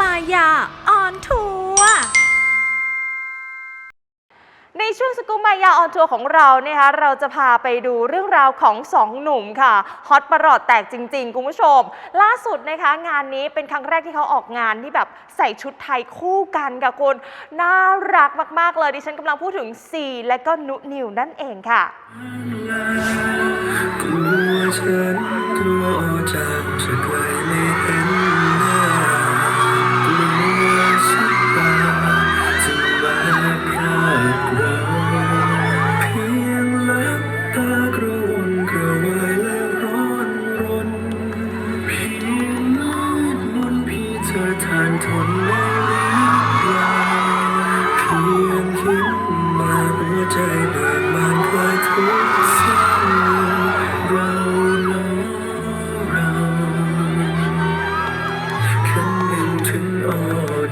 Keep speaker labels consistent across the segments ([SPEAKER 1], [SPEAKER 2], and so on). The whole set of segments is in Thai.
[SPEAKER 1] มายาออนทัวร์
[SPEAKER 2] ในช่วงสกูมายาออนทัวร์ของเราเนี่ยคะเราจะพาไปดูเรื่องราวของสองหนุ่มค่ะฮอตประหลอดแตกจริง ๆ คุณผู้ชม ล่าสุดนะคะ งานนี้เป็นครั้งแรกที่เขาออกงานที่แบบใส่ชุดไทยคู่กันค่ะคุณ น่ารักมาก ๆ เลยดิฉันกำลังพูดถึงซีและก็นุนิวนั่นเองค่ะ
[SPEAKER 3] กลัวฉันกลัวออกจากจะไ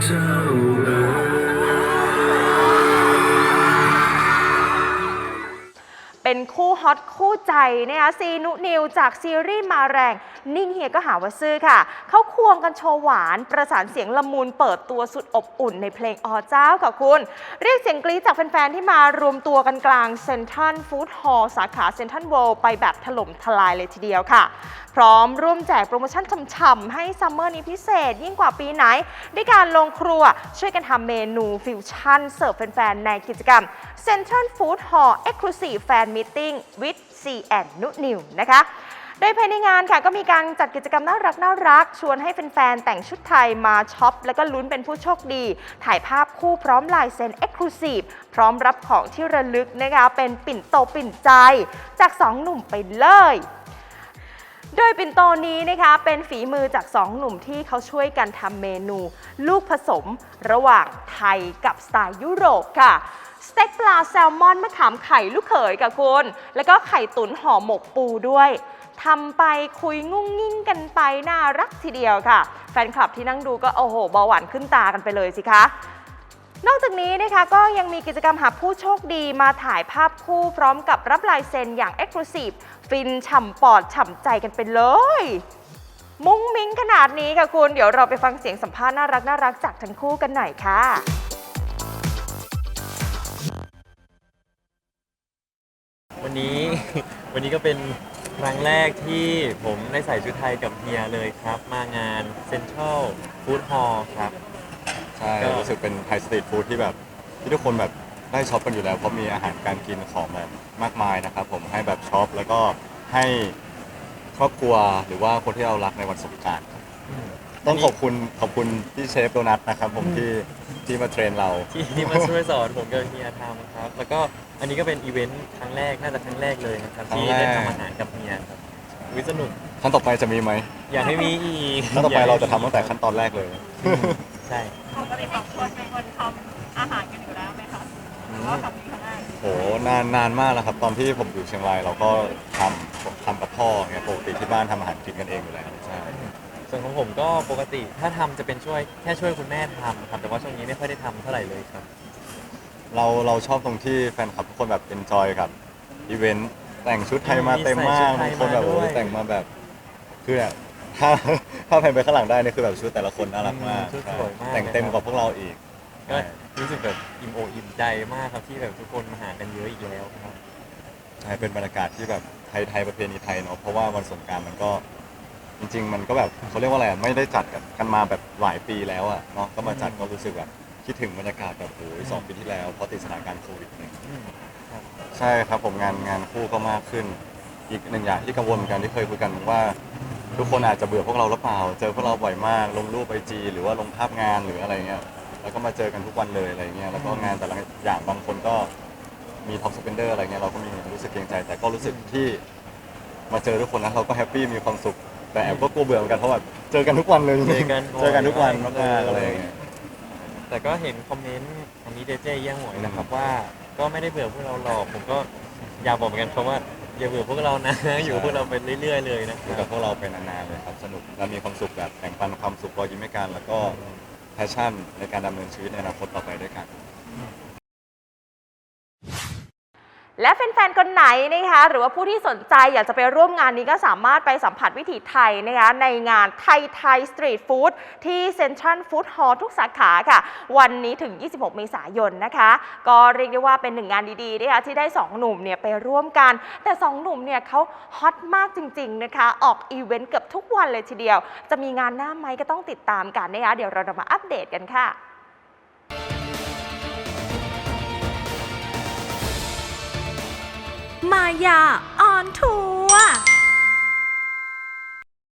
[SPEAKER 3] เจ้าเอ๋ยเป็นคู่
[SPEAKER 2] ฮอตคู่ใจนะคะซีนุนิวจากซีรีส์มาแรง นิ่งเฮียก็หาว่าซื้อค่ะ เขาควงกันโชว์หวานประสานเสียงละมุนเปิดตัวสุดอบอุ่นในเพลงออเจ้าค่ะคุณ เรียกเสียงกรี๊ดจากแฟนๆ ที่มารวมตัวกันกลางเซ็นทรัลฟู้ดฮอลล์สาขาเซ็นทรัลเวิลด์ไปแบบถล่มทลายเลยทีเดียวค่ะ พร้อมร่วมแจกโปรโมชั่นฉ่ำๆ ให้ซัมเมอร์นี้พิเศษยิ่งกว่าปีไหน ด้วยการลงครัวช่วยกันทำเมนูฟิวชั่นเสิร์ฟแฟนๆ ในกิจกรรม Central Food Hall Exclusive Fan Meeting with C and นุนิวนะคะ ดยภายในงานค่ะก็มีการจัดกิจกรรมน่ารักน่ารัก ชวนให้แฟนๆแต่งชุดไทยมาช็อป แล้วก็ลุ้นเป็นผู้โชคดี ถ่ายภาพคู่พร้อมลายเซ็น Exclusive พร้อมรับของที่ระลึกนะคะเป็นปิ่นโตปิ่นใจ จากสองหนุ่มไปเลยโดยปิ่นโตนี้นะคะเป็นฝีมือจากสองหนุ่มที่เขาช่วยกันทำเมนู ลูกผสมระหว่างไทยกับสไตล์ยุโรปค่ะ สเต็กปลาแซลมอนมะขามไข่ลูกเขยกับคุณ แล้วก็ไข่ตุ๋นห่อหมกปูด้วย ทำไปคุยงุ้งงิ้งกันไปน่ารักทีเดียวค่ะ แฟนคลับที่นั่งดูก็โอ้โหเบาหวานขึ้นตากันไปเลยสิคะนอกจากนี้นะคะก็ยังมีกิจกรรมหาผู้โชคดีมาถ่ายภาพคู่พร้อมกับรับลายเซ็นอย่าง e x c l u s i v e ฟินฉ่ำปอดฉ่ำใจกันไปเลย มุ้งมิ้งขนาดนี้ค่ะคุณ เดี๋ยวเราไปฟังเสียงสัมภาษณ์น่ารักน่ารักจากทั้งคู่กันหน่อยค่ะ
[SPEAKER 4] วันนี้วันนี้ก็เป็น ครั้งแรกที่ผมได้ใส่ชุดไทยกับเฮียเลยครับ มางานเซ็นทรัลฟู้ดฮอลล์ครับ
[SPEAKER 5] ใช่
[SPEAKER 4] ก็
[SPEAKER 5] รู้สึกเป็นไทยสตรีทฟู้ดที่แบบที่ทุกคนแบบได้ช็อปกันอยู่แล้ว เพราะมีอาหารการกินของแบบมากมายนะครับผมให้แบบช็อปแล้วก็ให้ครอบครัวหรือว่าคนที่เรารักในวันสงกราร ต้องขอบคุณขอบคุณพี่เชฟโดนัทนะครับผมที่ที่มาเทรนเรา
[SPEAKER 4] ที่ที่มาช่วยสอนผมกับเฮียทำครับ แล้วก็อันนี้ก็เป็นอีเวนต์ครั้งแรกน่าจะครั้งแรกเลยนะครับ
[SPEAKER 5] ครั้ง
[SPEAKER 4] ที่
[SPEAKER 5] แรก
[SPEAKER 4] ได้ทำอาหารกับเฮียครับวิสนุก
[SPEAKER 5] ขั้นต่อไปจะมีไหม
[SPEAKER 4] อยากให้มีอีก
[SPEAKER 5] ขั้นต่อไปเราจะทำตั้งแต่ขั้นตอนแรกเลย
[SPEAKER 4] ใช่
[SPEAKER 6] ปกติสองคนเป็นคนทำอาหารกันอยู่แล้วไหมคะหรือว่าทำนี้ครั้งแรก
[SPEAKER 5] โหนานนานมากแล้วครับ ตอนที่ผมอยู่เชียงรายเราก็ทำทำกับพ่อไงปกติที่บ้านทำอาหารกินกันเองอยู่แล้วใช่
[SPEAKER 4] ส่วนของผมก็ปกติถ้าทำจะเป็นช่วยแค่ช่วยคุณแม่ทำครับ แต่ว่าช่วงนี้ไม่ค่อยได้ทำเท่าไหร่เลยครับ
[SPEAKER 5] เราเราชอบตรงที่แฟนคลับทุกคนแบบเอนจอยกับอีเวนต์แต่งชุดไทยมาเต็มมาก
[SPEAKER 4] ใส่ชุดไทย
[SPEAKER 5] บางคนแบบ
[SPEAKER 4] มาด้วย
[SPEAKER 5] โอ้โหแต่งมาแบบคือแบบถ้าถ้าแผ่นไปข้างหลังได้เนี่ยคือแบบชุดแต่ละคนน่ารักมาก
[SPEAKER 4] ชุด
[SPEAKER 5] ใช่
[SPEAKER 4] สวยมาก
[SPEAKER 5] แต่งเต็มกว่าพวกเราอีก
[SPEAKER 4] ก็รู้สึกแบบอิ่มอกอิ่มใจมากครับที่แบบทุกคนมาหากันเยอะอีกแล้วครับ
[SPEAKER 5] ใช่เป็นบรรยากาศที่แบบไทยไทยประเพณีไทยเนาะเพราะว่าวันสงกรารมันก็ จริง ๆ มันก็แบบเขาเรียกว่าอะไรอะไม่ได้จัดกันมาแบบหลายปีแล้วอะเนาะก็มาจัดก็รู้สึกแบบคิดถึงบรรยากาศแบบโอ้ยสองปีที่แล้วเพราะติดสถานการณ์โควิดเนี่ย
[SPEAKER 4] อืมครับ
[SPEAKER 5] ใช่ครับผมงานงานคู่ก็มากขึ้น อีกหนึ่งอย่างที่กังวลเหมือนกันที่เคยคุยกันว่า ทุกคนอาจจะเบื่อพวกเราหรือเปล่า เจอพวกเราบ่อยมาก ลงรูปไอจีหรือว่าลงภาพงานหรืออะไรเงี้ยแล้วก็มาเจอกันทุกวันเลยอะไรเงี้ยแล้วก็งานแต่ละอย่างบางคนก็มีท็อปสเปนเดอร์อะไรเงี้ยเราก็มีรู้สึกเกรงใจ แต่ก็รู้สึกที่มาเจอทุกคนแล้วเราก็แฮปปี้มีความสุข แต่แอบก็กลัวเบื่อเหมือนกันเพราะว่าเจอกันทุกวันเลยจริงๆ
[SPEAKER 4] เจอกันบ่อย
[SPEAKER 5] เจอกันทุกวันมากๆอะไรเงี้ย
[SPEAKER 4] แต่ก็เห็นคอมเมนต์อันนี้เจเจแย่งหวยนะครับว่า ก็ไม่ได้เบื่อพวกเราหรอกผมก็อยากบอกเหมือนกันเพราะว่าอย่าเบื่อพวกเรานะ อยู่กับพวกเราไปเรื่อยๆเลยนะค
[SPEAKER 5] อยู่
[SPEAKER 4] รั
[SPEAKER 5] กับบพวกเราเป็นนานๆเลยครับสนุกและมีความสุขแบบแบ่งปันความสุขรอยยิ้มให้กันแล้วก็แพชชั่นในการดำเนินชีวิตในอนาคตต่อไปด้วยกัน
[SPEAKER 2] และแฟนๆ คนไหนนะคะหรือว่าผู้ที่สนใจอยากจะไปร่วมงานนี้ก็สามารถไปสัมผัสวิถีไทยนะคะในงานไทยไทยสตรีทฟู้ดที่เซ็นทรัลฟู้ดฮอลล์ทุกสาขาค่ะ วันนี้ถึง 26 เมษายนนะคะ ก็เรียกได้ว่าเป็นหนึ่งงานดีๆนะคะที่ได้ 2 หนุ่มเนี่ยไปร่วมกัน แต่ 2 หนุ่มเนี่ยเขาฮอตมากจริงๆนะคะ ออกอีเวนต์เกือบทุกวันเลยทีเดียว จะมีงานหน้าไหมก็ต้องติดตามกันนะคะเดี๋ยวเราจะมาอัปเดตกันค่ะ
[SPEAKER 1] มายาออนทูว